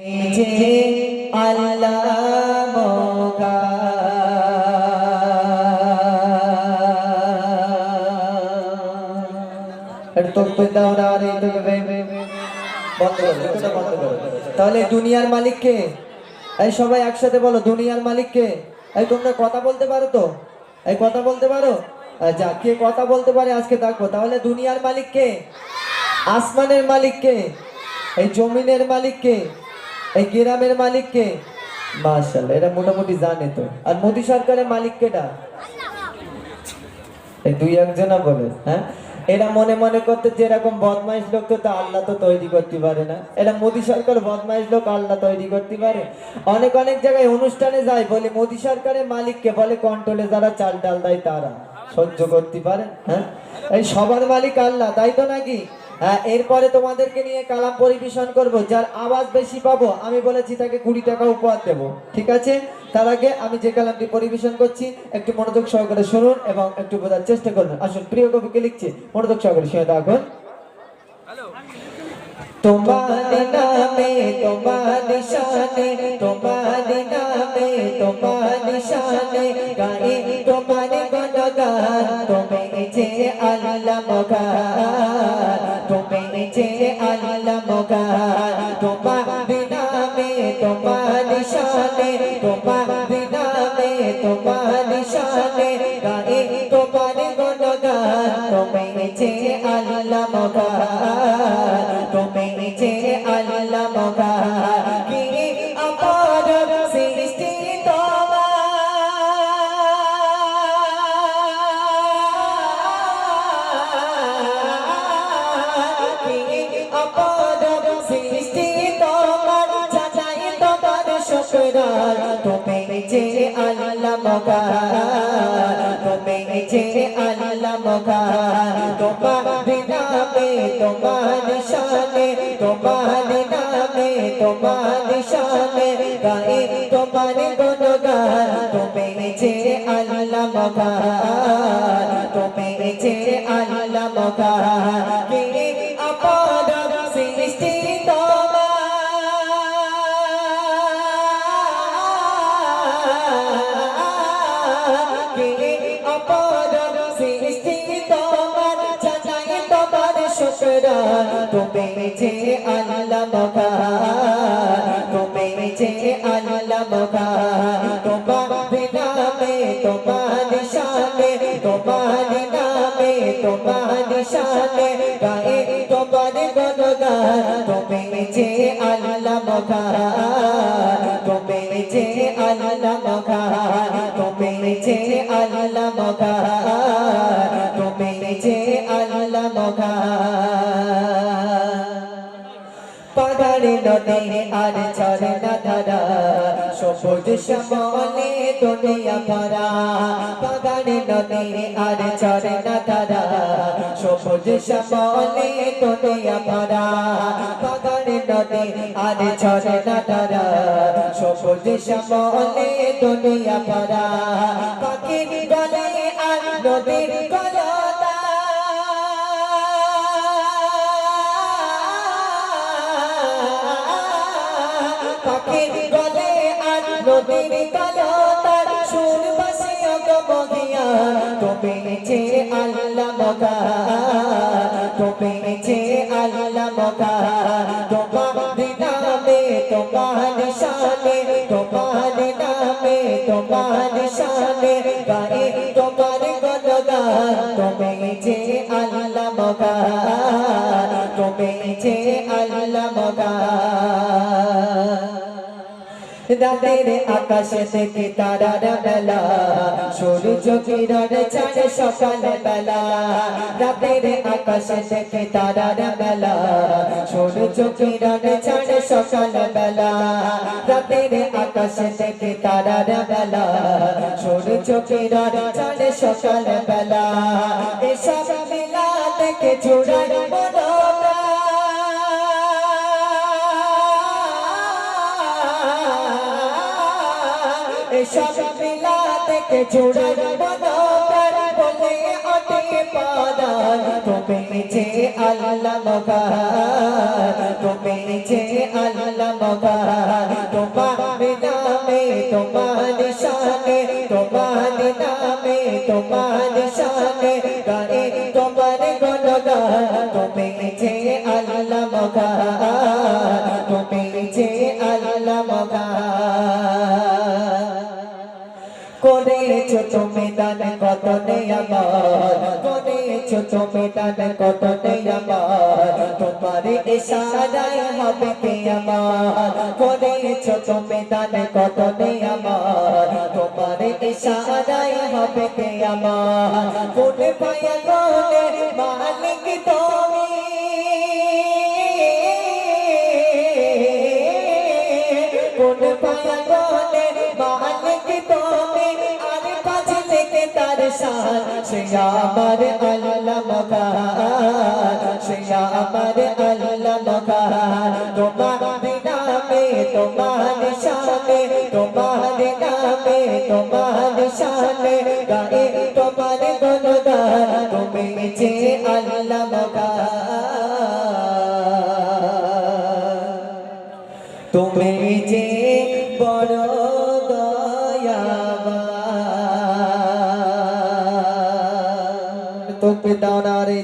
যে। তাহলে দুনিয়ার মালিক কে? এই সবাই একসাথে বলো, দুনিয়ার মালিক কে? এই তোমরা কথা বলতে পারো তো? এই কথা বলতে পারো? আচ্ছা কে কথা বলতে পারে আজকে দেখো। তাহলে দুনিয়ার মালিক কে? আসমানের মালিক কে? এই জমিনের মালিক কে? এই গ্রামের মালিক কে? মাশাআল্লাহ এটা মোটামুটি জানে তো। আর মোদী সরকারের মালিক কেটা এই দুই একজনা বলে হ্যাঁ? এরা মনে মনে করতে যে এরকম বদমাইশ লোক তো আল্লাহ তো তৈরি করতে পারে না। এরা মোদী সরকার বদমাইশ লোক আল্লাহ তৈরি করতে পারে। অনেক অনেক জায়গায় অনুষ্ঠানে যায়, বলে মোদী সরকারের মালিককে বলে কন্ট্রোলে যারা চাল ডাল দেয় তারা। সহ্য করতে পারে হ্যাঁ? এই সবার মালিক আল্লাহ, তাই তো নাকি? এরপরে তোমাদেরকে নিয়ে কালাম পরিবেশন করব, যার আওয়াজ বেশি পাবো, আমি বলেছি তাকে কুড়ি টাকা উপহার দেবো, ঠিক আছে? তার আগে আমি যে কালামটি পরিবেশন করছি, একটু মনোযোগ সহকারে শুনুন এবং একটু বোঝার চেষ্টা করুন। আসুন, প্রিয় কবিকে লিখছি, মনোযোগ সহকারে শুনে থাকুন তোমার নামে, তোমার শানে তোমার নামে, তোমার শানে যে আল্লাহ মগার তুমি যে আল্লাহ মগার তোমার বিনামে, তোমার নিশানে, তোমার বিনামে, তোমার নিশানে, গায়ে তোমার গুণগান তুমি যে আল্লাহ মগান যে আল্লাহ মগান, তুমি যে আল্লাহ মগান, তোমার নামে তোমার শানে তোমার নামে, তোমার শানে গায়ে তোমার গুণগান, তুমি যে আল্লাহ মগান, তুমি যে আল্লাহ মগান শুকরান তুমি যে আল্লাহ মগান তুমি যে আল্লাহ মগান তোমার নামে তোমার শানে তোমার নামে তোমার শানে গায়ে তোমার গুণগান তুমি যে আল্লাহ মগান তুমি যে আল্লাহ মগান তুমি যে আল্লাহ মগান তুমি যে আল্লাহ মগান পাহাড়ে নদী আর ঝরনা ধারা, সবুজ শ্যামলে দুনিয়া ভরা। পাহাড়ে নদী আর ঝরনা ধারা, সবুজ শ্যামলে দুনিয়া ভরা। পাহাড়ে নদী আর ঝরনা ধারা, সবুজ শ্যামলে দুনিয়া ভরা। পাখির গলে আর নদীর নদীর কালো তার সুর বাসে অগমগিয়া তুমি যে আল্লাহ মগা তুমি যে আল্লাহ মগা তোমার নামে, তোমার শানে তুমি যে আল্লাহ মগা রাতের আকাশে থেকে তারার বেলা সূর্য কিরণ ছাড়ে সকাল বেলা রাতের আকাশে থেকে তারার বেলা সূর্য কিরণ ছাড়ে সকাল বেলা রাতের আকাশে থেকে তারার বেলা সূর্য কিরণ ছাড়ে সকাল বেলা এসব মেলা থেকে জোড়ায় মনোরা এসব মিলা থেকে জোড়ার মনোবর বলে অটে পাদান তুমি যে আল্লাহ মগান তুমি যে আল্লাহ মগান তোমার নামে তোমার শানে তোমার নামে তোমার শানে গায়ে তোমার গুণগান তুমি যে আল্লাহ মগান করেছ তুমি দান কত নেই আমার? করেছ তুমি দান কত নেই আমার? তোমার ইশারায় হবে কে আমার? করেছ তুমি দান কত নেই আমার? তোমার ইশারায় হবে কে আমার? কোন পায়া সাথ সে আমার আল্লাহ মগান সে আমার আল্লাহ মগান তোমার নামে তোমার শানে তোমার নামে তোমার শানে গায়ে তোমার গুণগান তুমি যে আল্লাহ তুমি যে বড় দয়াবান তোকে দাও না রে